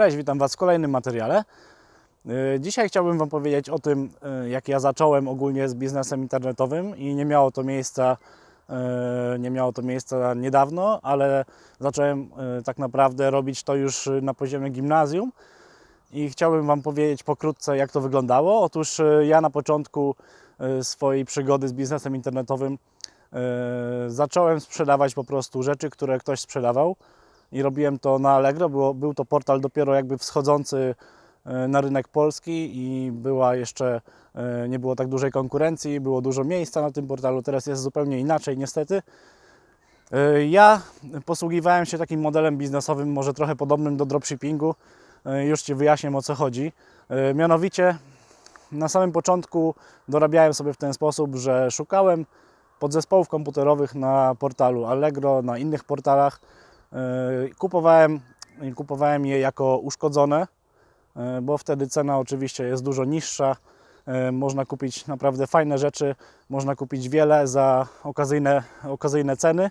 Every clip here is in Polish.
Cześć, witam Was w kolejnym materiale. Yy, Dzisiaj chciałbym Wam powiedzieć o tym, yy, jak ja zacząłem ogólnie z biznesem internetowym i nie miało to miejsca, yy, nie miało to miejsca niedawno, ale zacząłem tak naprawdę robić to już na poziomie gimnazjum i chciałbym Wam powiedzieć pokrótce, jak to wyglądało. Otóż ja na początku swojej przygody z biznesem internetowym zacząłem sprzedawać po prostu rzeczy, które ktoś sprzedawał i robiłem to na Allegro. Było, był to portal dopiero jakby wschodzący e, na rynek polski i była jeszcze, e, nie było tak dużej konkurencji, było dużo miejsca na tym portalu, teraz jest zupełnie inaczej niestety. E, Ja posługiwałem się takim modelem biznesowym, może trochę podobnym do dropshippingu. Już Ci wyjaśnię o co chodzi. Mianowicie na samym początku dorabiałem sobie w ten sposób, że szukałem podzespołów komputerowych na portalu Allegro, na innych portalach. Yy, Kupowałem, kupowałem je jako uszkodzone, yy, bo wtedy cena oczywiście jest dużo niższa. Yy, Można kupić naprawdę fajne rzeczy, można kupić wiele za okazyjne, okazyjne ceny.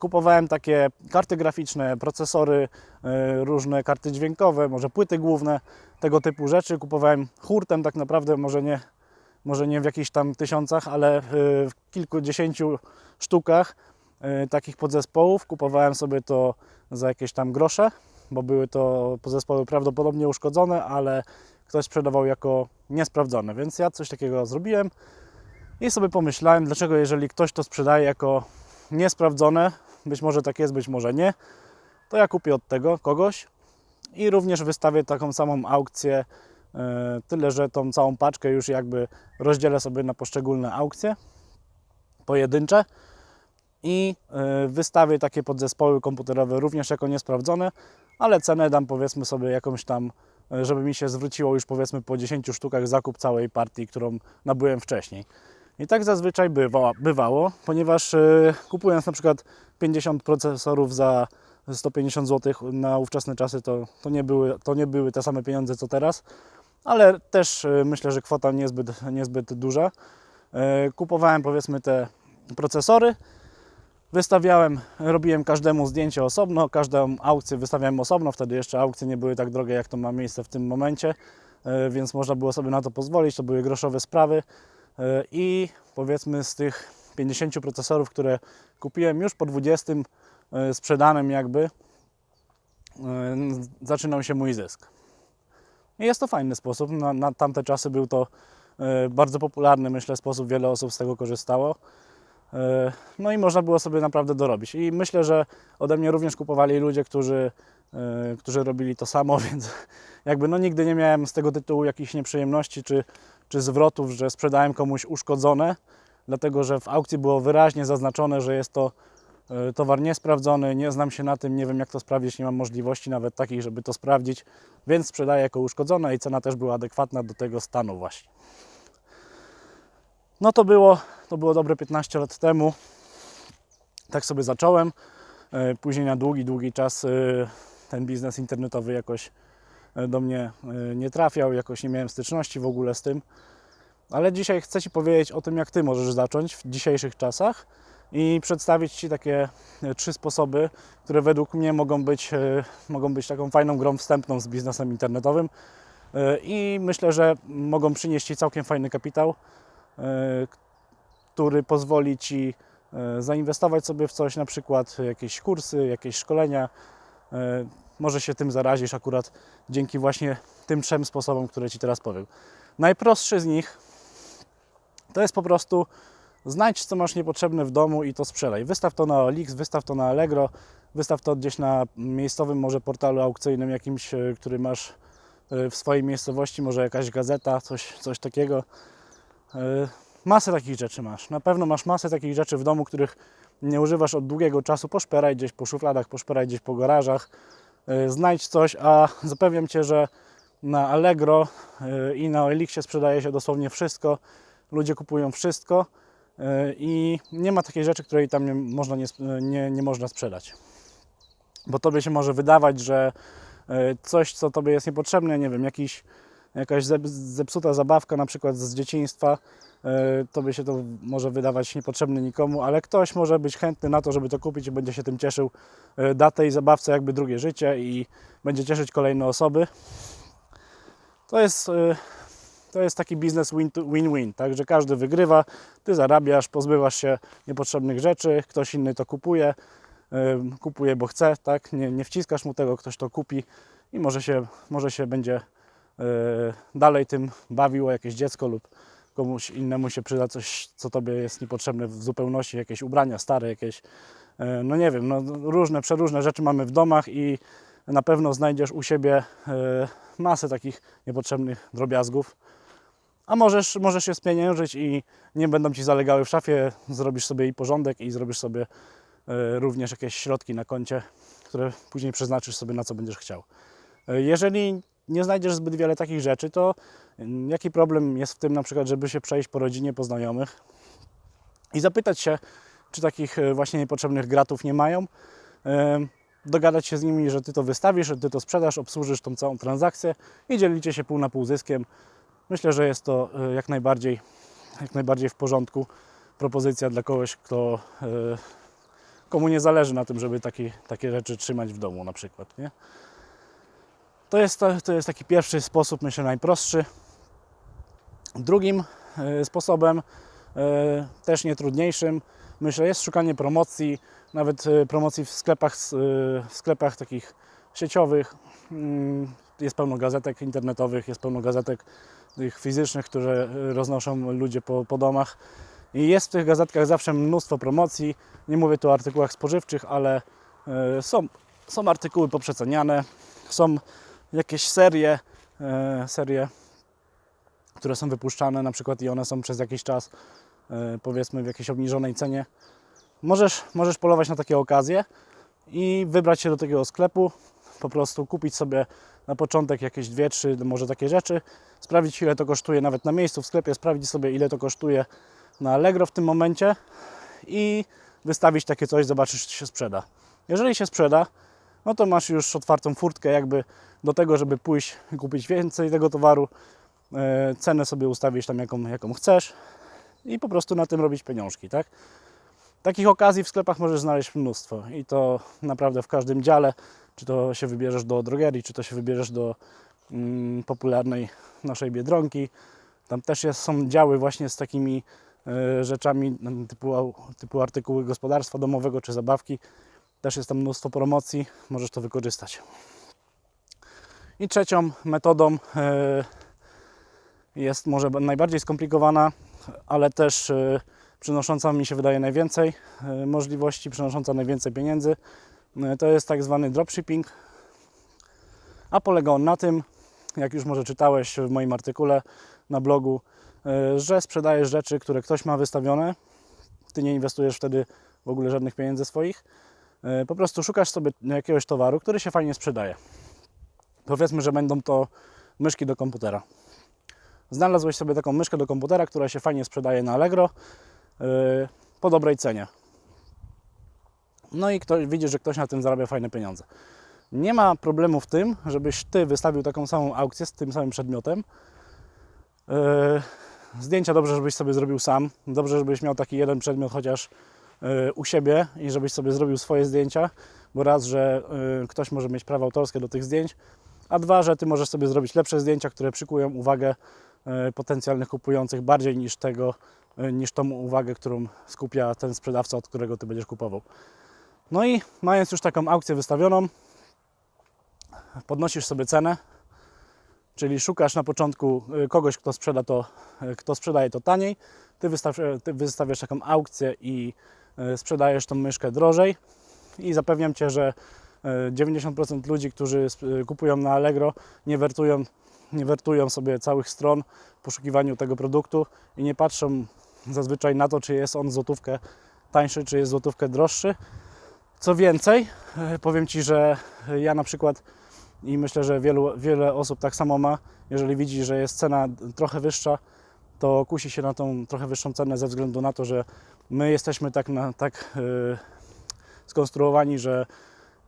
Kupowałem takie karty graficzne, procesory, różne karty dźwiękowe, może płyty główne, tego typu rzeczy. Kupowałem hurtem tak naprawdę, może nie, może nie w jakichś tam tysiącach, ale w kilkudziesięciu sztukach takich podzespołów. Kupowałem sobie to za jakieś tam grosze, bo były to podzespoły prawdopodobnie uszkodzone, ale ktoś sprzedawał jako niesprawdzone, więc ja coś takiego zrobiłem i sobie pomyślałem, dlaczego jeżeli ktoś to sprzedaje jako niesprawdzone, być może tak jest, być może nie, to ja kupię od tego kogoś i również wystawię taką samą aukcję, y, tyle że tą całą paczkę już jakby rozdzielę sobie na poszczególne aukcje pojedyncze i y, wystawię takie podzespoły komputerowe również jako niesprawdzone, ale cenę dam powiedzmy sobie jakąś tam, y, żeby mi się zwróciło już powiedzmy po 10 sztukach zakup całej partii, którą nabyłem wcześniej. I tak zazwyczaj bywa, bywało, ponieważ y, kupując na przykład 50 procesorów za 150 zł na ówczesne czasy, to, to, nie były, to nie były te same pieniądze co teraz, ale też myślę, że kwota niezbyt, niezbyt duża. Kupowałem powiedzmy te procesory, Wystawiałem, robiłem każdemu zdjęcie osobno, każdą aukcję wystawiałem osobno, wtedy jeszcze aukcje nie były tak drogie, jak to ma miejsce w tym momencie, e, więc można było sobie na to pozwolić, to były groszowe sprawy E, i powiedzmy z tych 50 procesorów, które kupiłem już po 20 e, sprzedanym jakby, zaczynał się mój zysk. I jest to fajny sposób, na, na tamte czasy był to bardzo popularny, myślę, sposób, wiele osób z tego korzystało. E, No i można było sobie naprawdę dorobić. I myślę, że ode mnie również kupowali ludzie, którzy, e, którzy robili to samo, więc jakby no nigdy nie miałem z tego tytułu jakichś nieprzyjemności czy, czy zwrotów, że sprzedałem komuś uszkodzone, dlatego że w aukcji było wyraźnie zaznaczone, że jest to e, towar niesprawdzony, nie znam się na tym, nie wiem jak to sprawdzić, nie mam możliwości nawet takich, żeby to sprawdzić, więc sprzedaję jako uszkodzone i cena też była adekwatna do tego stanu właśnie. No to było, to było dobre 15 lat temu. Tak sobie zacząłem. E, Później na długi, długi czas e, ten biznes internetowy jakoś e, do mnie nie trafiał, jakoś nie miałem styczności w ogóle z tym. Ale dzisiaj chcę Ci powiedzieć o tym, jak Ty możesz zacząć w dzisiejszych czasach i przedstawić Ci takie trzy sposoby, które według mnie mogą być, mogą być taką fajną grą wstępną z biznesem internetowym i myślę, że mogą przynieść Ci całkiem fajny kapitał który pozwoli Ci e, zainwestować sobie w coś, na przykład jakieś kursy, jakieś szkolenia. E, Może się tym zarazisz akurat dzięki właśnie tym trzem sposobom, które Ci teraz powiem. Najprostszy z nich to jest po prostu znajdź, co masz niepotrzebne w domu i to sprzedaj. Wystaw to na OLX, wystaw to na Allegro, wystaw to gdzieś na miejscowym może portalu aukcyjnym jakimś, e, który masz e, w swojej miejscowości, może jakaś gazeta, coś, coś takiego. E, Masę takich rzeczy masz. Na pewno masz masę takich rzeczy w domu, których nie używasz od długiego czasu. Poszperaj gdzieś po szufladach, poszperaj gdzieś po garażach. E, Znajdź coś, a zapewniam Cię, że na Allegro e, i na Elixie sprzedaje się dosłownie wszystko. Ludzie kupują wszystko i nie ma takiej rzeczy, której tam nie można, nie, nie, nie można sprzedać. Bo Tobie się może wydawać, że coś, co Tobie jest niepotrzebne, nie wiem, jakiś, jakaś zep- zepsuta zabawka na przykład z dzieciństwa, to by się to może wydawać niepotrzebne nikomu, ale ktoś może być chętny na to, żeby to kupić i będzie się tym cieszył. E, Da tej zabawce jakby drugie życie i będzie cieszyć kolejne osoby. To jest, e, to jest taki biznes win-win, tak, że każdy wygrywa, ty zarabiasz, pozbywasz się niepotrzebnych rzeczy, ktoś inny to kupuje, e, kupuje, bo chce, tak, nie, nie wciskasz mu tego, ktoś to kupi i może się, może się będzie e, dalej tym bawiło jakieś dziecko lub komuś innemu się przyda coś, co tobie jest niepotrzebne w zupełności, jakieś ubrania stare, jakieś, e, no nie wiem, no różne, przeróżne rzeczy mamy w domach i na pewno znajdziesz u siebie e, masę takich niepotrzebnych drobiazgów. A możesz, możesz je spieniężyć i nie będą ci zalegały w szafie, zrobisz sobie i porządek i zrobisz sobie e, również jakieś środki na koncie, które później przeznaczysz sobie na co będziesz chciał. E, Jeżeli nie znajdziesz zbyt wiele takich rzeczy, to mm, jaki problem jest w tym na przykład, żeby się przejść po rodzinie, po znajomych i zapytać się, czy takich e, właśnie niepotrzebnych gratów nie mają, e, dogadać się z nimi, że Ty to wystawisz, że Ty to sprzedasz, obsłużysz tą całą transakcję i dzielicie się pół na pół zyskiem. Myślę, że jest to e, jak najbardziej, jak najbardziej w porządku propozycja dla kogoś, kto, komu nie zależy na tym, żeby taki, takie rzeczy trzymać w domu na przykład. Nie? To, jest, to, jest taki pierwszy sposób, myślę, najprostszy. Drugim e, sposobem, e, też nie trudniejszym, myślę, jest szukanie promocji, nawet e, promocji w sklepach, w sklepach takich sieciowych. Mm, Jest pełno gazetek internetowych, jest pełno gazetek tych fizycznych, które roznoszą ludzie po, po domach. I jest w tych gazetkach zawsze mnóstwo promocji. Nie mówię tu o artykułach spożywczych, ale są, są artykuły poprzeceniane, są jakieś serie, e, serie, które są wypuszczane na przykład i one są przez jakiś czas e, powiedzmy w jakiejś obniżonej cenie. Możesz, możesz polować na takie okazje i wybrać się do takiego sklepu, po prostu kupić sobie na początek jakieś dwie, trzy może takie rzeczy, sprawdzić ile to kosztuje nawet na miejscu w sklepie, sprawdzić sobie ile to kosztuje na Allegro w tym momencie i wystawić takie coś, zobaczysz czy się sprzeda. Jeżeli się sprzeda, no to masz już otwartą furtkę jakby do tego, żeby pójść kupić więcej tego towaru, e, cenę sobie ustawić tam jaką, jaką chcesz i po prostu na tym robić pieniążki, tak? Takich okazji w sklepach możesz znaleźć mnóstwo i to naprawdę w każdym dziale, czy to się wybierzesz do drogerii, czy to się wybierzesz do mm, popularnej naszej Biedronki. Tam też jest, są działy właśnie z takimi e, rzeczami typu, typu artykuły gospodarstwa domowego czy zabawki. Też jest tam mnóstwo promocji, możesz to wykorzystać. I trzecią metodą e, jest może najbardziej skomplikowana, ale też e, przynosząca mi się wydaje najwięcej e, możliwości, przynosząca najwięcej pieniędzy. To jest tak zwany dropshipping. A polega on na tym, jak już może czytałeś w moim artykule na blogu, że sprzedajesz rzeczy, które ktoś ma wystawione. Ty nie inwestujesz wtedy w ogóle żadnych pieniędzy swoich. E, Po prostu szukasz sobie jakiegoś towaru, który się fajnie sprzedaje. Powiedzmy, że będą to myszki do komputera. Znalazłeś sobie taką myszkę do komputera, która się fajnie sprzedaje na Allegro yy, po dobrej cenie. No i ktoś, widzisz, że ktoś na tym zarabia fajne pieniądze. Nie ma problemu w tym, żebyś Ty wystawił taką samą aukcję z tym samym przedmiotem. Yy, zdjęcia dobrze, żebyś sobie zrobił sam. Dobrze, żebyś miał taki jeden przedmiot chociaż u siebie i żebyś sobie zrobił swoje zdjęcia, bo raz, że yy, ktoś może mieć prawa autorskie do tych zdjęć, a dwa, że Ty możesz sobie zrobić lepsze zdjęcia, które przykują uwagę e, potencjalnych kupujących bardziej niż tego, e, niż tą uwagę, którą skupia ten sprzedawca, od którego Ty będziesz kupował. No i mając już taką aukcję wystawioną, podnosisz sobie cenę, czyli szukasz na początku kogoś, kto sprzeda to, kto sprzedaje to taniej, ty, wystaw, ty wystawiasz taką aukcję i sprzedajesz tą myszkę drożej i zapewniam Cię, że e, 90% ludzi, którzy sp- kupują na Allegro, nie wertują, nie wertują sobie całych stron w poszukiwaniu tego produktu i nie patrzą zazwyczaj na to, czy jest on złotówkę tańszy, czy jest złotówkę droższy. Co więcej, e, powiem Ci, że ja na przykład i myślę, że wielu, wiele osób tak samo ma, jeżeli widzi, że jest cena trochę wyższa, to kusi się na tą trochę wyższą cenę ze względu na to, że my jesteśmy tak, na, tak e, skonstruowani, że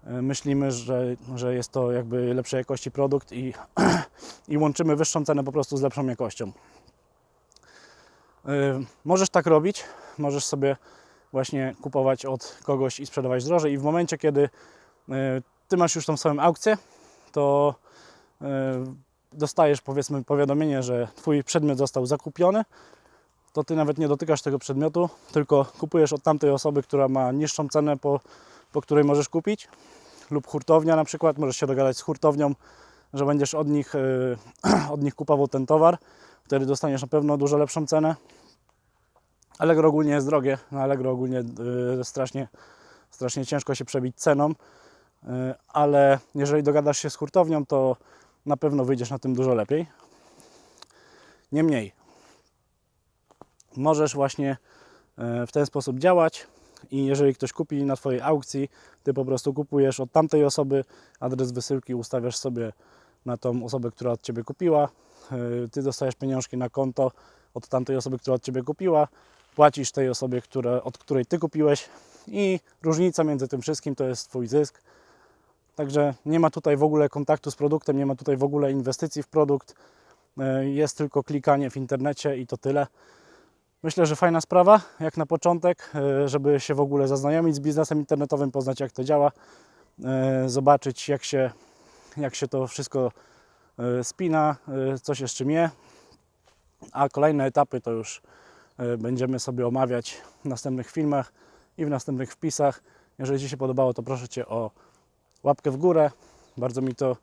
e, myślimy, że, że jest to jakby lepszej jakości produkt i, i łączymy wyższą cenę po prostu z lepszą jakością. Y, Możesz tak robić, możesz sobie właśnie kupować od kogoś i sprzedawać drożej i w momencie, kiedy y, Ty masz już tą swoją aukcję, to y, dostajesz powiedzmy powiadomienie, że Twój przedmiot został zakupiony, to Ty nawet nie dotykasz tego przedmiotu, tylko kupujesz od tamtej osoby, która ma niższą cenę, po, po której możesz kupić. Lub hurtownia na przykład, możesz się dogadać z hurtownią, że będziesz od nich, y, od nich kupował ten towar, wtedy dostaniesz na pewno dużo lepszą cenę. Allegro ogólnie jest drogie, na Allegro ogólnie y, strasznie, strasznie ciężko się przebić ceną, y, ale jeżeli dogadasz się z hurtownią, to na pewno wyjdziesz na tym dużo lepiej. Niemniej, możesz właśnie y, w ten sposób działać i jeżeli ktoś kupi na Twojej aukcji, Ty po prostu kupujesz od tamtej osoby, adres wysyłki ustawiasz sobie na tą osobę, która od Ciebie kupiła, y, Ty dostajesz pieniążki na konto od tamtej osoby, która od Ciebie kupiła, płacisz tej osobie, która, od której Ty kupiłeś i różnica między tym wszystkim to jest Twój zysk. Także nie ma tutaj w ogóle kontaktu z produktem, nie ma tutaj w ogóle inwestycji w produkt, y, jest tylko klikanie w internecie i to tyle. Myślę, że fajna sprawa, jak na początek, y, żeby się w ogóle zaznajomić z biznesem internetowym, poznać jak to działa, y, zobaczyć jak się, jak się to wszystko spina, co się z czym je, a kolejne etapy to już będziemy sobie omawiać w następnych filmach i w następnych wpisach. Jeżeli Ci się podobało, to proszę Cię o łapkę w górę. Bardzo mi to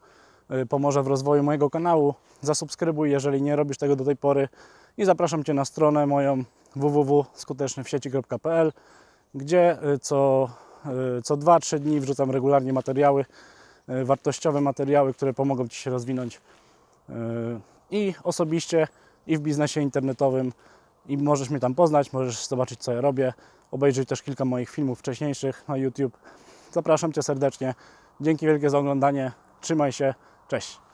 y, pomoże w rozwoju mojego kanału. Zasubskrybuj, jeżeli nie robisz tego do tej pory. I zapraszam Cię na stronę moją www.skutecznywsieci.pl, gdzie y, co, y, co 2-3 dni wrzucam regularnie materiały, wartościowe materiały, które pomogą Ci się rozwinąć i osobiście, i w biznesie internetowym. I możesz mnie tam poznać, możesz zobaczyć, co ja robię, obejrzeć też kilka moich filmów wcześniejszych na YouTube. Zapraszam Cię serdecznie. Dzięki wielkie za oglądanie. Trzymaj się. Cześć.